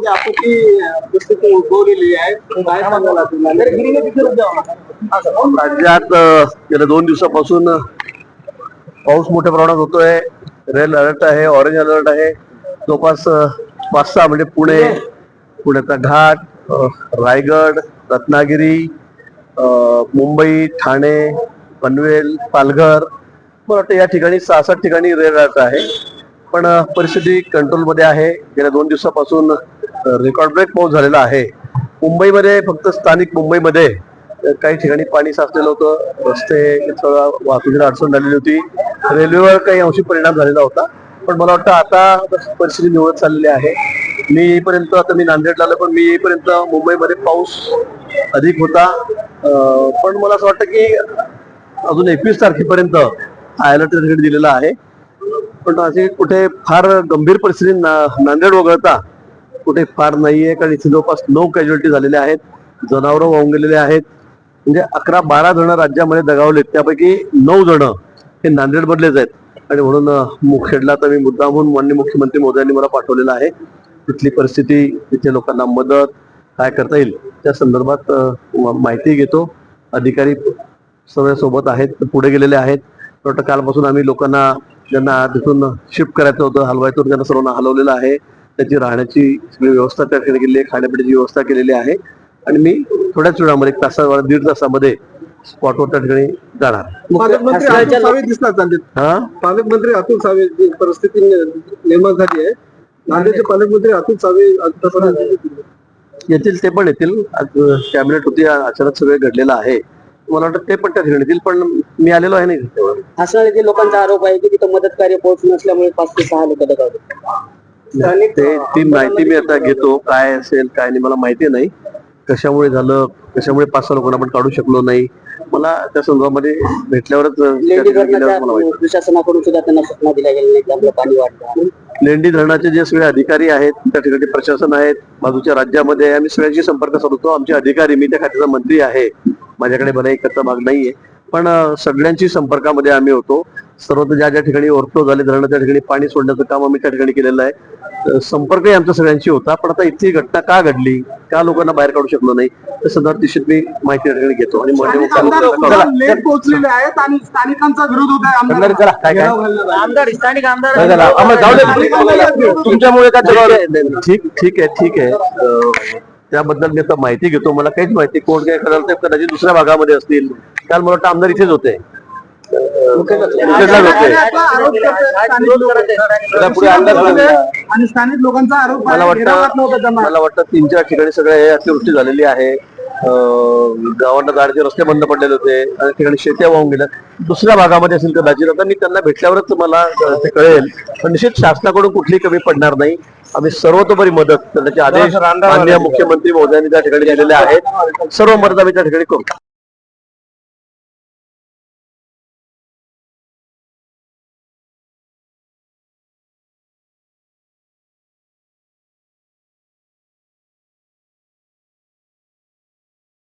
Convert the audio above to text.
म्हणजे नांदेडमध्ये आपत्ती परिस्थिती उद्भवलेली आहे काय सांगायला गिरीने तिथे राज्यात गेल्या दोन दिवसापासून पाऊस मोठ्या प्रमाणात होतोय. रेड अलर्ट आहे ऑरेंज अलर्ट आहे. जवळपास पाच सहा म्हणजे पुणे पुण्याचा घाट रायगड रत्नागिरी मुंबई ठाणे पनवेल पालघर. मला वाटतं या ठिकाणी सहा सात ठिकाणी रेड अलर्ट आहे. पण परिस्थिती कंट्रोलमध्ये आहे. गेल्या दोन दिवसापासून रेकॉर्ड ब्रेक पाऊस झालेला आहे. मुंबईमध्ये फक्त स्थानिक मुंबईमध्ये काही ठिकाणी पाणी साचलेलं होतं. रस्ते सगळं वाहतुकीला अडचण झालेली होती. रेल्वेवर काही अंशी परिणाम झालेला होता. पण मला वाटतं आता परिस्थिती निवडत चाललेली आहे. मी येईपर्यंत आता मी नांदेडला आलो पण मी येईपर्यंत मुंबईमध्ये पाऊस अधिक होता. पण मला असं वाटतं की अजून एकवीस तारखेपर्यंत हा अलर्ट दिलेला आहे. पण असे कुठे फार गंभीर परिस्थिती ना- नांदेड वगळता कुठे फार नाहीये कारण इथे जवळपास नऊ कॅज्युअलिटी झालेल्या आहेत. जनावरं वाहून गेलेले आहेत. म्हणजे अकरा बारा जण राज्यामध्ये दगावलेत त्यापैकी नऊ जण हे नांदेड मधलेच आहेत. आणि म्हणून मुखेडला तर मी मुद्दामहून माननीय मुख्यमंत्री मोदयांनी मला पाठवलेला आहे. तिथली परिस्थिती तिथे लोकांना मदत काय करता येईल त्या संदर्भात माहिती घेतो. अधिकारी सगळ्या सोबत आहेत पुढे गेलेले आहेत. वाटतं कालपासून आम्ही लोकांना ज्यांना तिथून शिफ्ट करायचं होतं हलवायचं होतं त्यांना सर्वांना हलवलेलं आहे. त्याची राहण्याची सगळी व्यवस्था त्या ठिकाणी केलेली आहे खाण्यापिण्याची व्यवस्था केलेली आहे. आणि मी थोड्याच वेळामध्ये एक तासा दीड तासामध्ये स्पॉटवर त्या ठिकाणी जाणार. पालकमंत्री अतुल सावे दिसतात नांदेड हा? पालकमंत्री अतुल सावे जी परिस्थिती नि- निर्माण झाली आहे. नांदेडचे पालकमंत्री अतुल सावे येतील ते पण येतील कॅबिनेट होती अचानक सगळे घडलेलं आहे. मला वाटतं ते पण त्या ठिकाणी येतील पण मी आलेलो आहे नाही. असं लोकांचा आरोप आहे की तिथं मदत कार्य पोहोच नसल्यामुळे पाच ते सहा लोक दगावले. ते ती माहिती मी आता घेतो काय असेल काय नाही मला माहिती नाही. कशामुळे झालं कशामुळे पाच सहा लोकांना आपण काढू शकलो नाही? मला त्या संदर्भामध्ये भेटल्यावरच प्रशासनाकडून सुद्धा त्यांना सूचना दिल्या गेल्या नाही पाणी लेंडी धरणाचे जे सगळे अधिकारी आहेत त्या ठिकाणी प्रशासन आहेत बाजूच्या राज्यामध्ये. आम्ही सगळ्यांशी संपर्क साधतो. आमचे अधिकारी मी त्या खात्याचा मंत्री आहे. माझ्याकडे भले एकचा भाग नाहीये. पण अं, सगळ्यांची संपर्कामध्ये आम्ही होतो. सर्वत्र ज्या ज्या ठिकाणी ओव्हरफ्लो झाले धरण त्या ठिकाणी पाणी सोडण्याचं काम आम्ही त्या ठिकाणी केलेलं आहे. संपर्कही आमच्या सगळ्यांशी होता पण आता इथली घटना का घडली का लोकांना बाहेर काढू शकलो नाही त्या संदर्भात निश्चित मी माहिती त्या ठिकाणी घेतो आणि म्हणजे. तुमच्यामुळे? ठीक ठीक आहे ठीक आहे. त्याबद्दल मी आता माहिती घेतो. मला काहीच माहिती कोण काय कराल ते कदाचित दुसऱ्या भागामध्ये असतील. काल मला वाटतं आमदार इथेच होते. आणि स्थानिक लोकांचा आरोप मला वाटतं मला वाटतं तीन चार ठिकाणी सगळे हे अतिवृष्टी झालेली आहे. गावांना जाण्याचे रस्ते बंद पडलेले होते. आणि ठिकाणी शेत्या वाहून गेल्या. दुसऱ्या भागामध्ये असेल कदाचित आता मी त्यांना भेटल्यावरच मला ते कळेल. पण निश्चित शासनाकडून कुठली कमी पडणार नाही. आम्ही सर्वतोपरी मदत त्याचे आदेश माननीय मुख्यमंत्री महोदयांनी त्या ठिकाणी दिलेले आहेत. सर्व मदत आम्ही त्या ठिकाणी करू.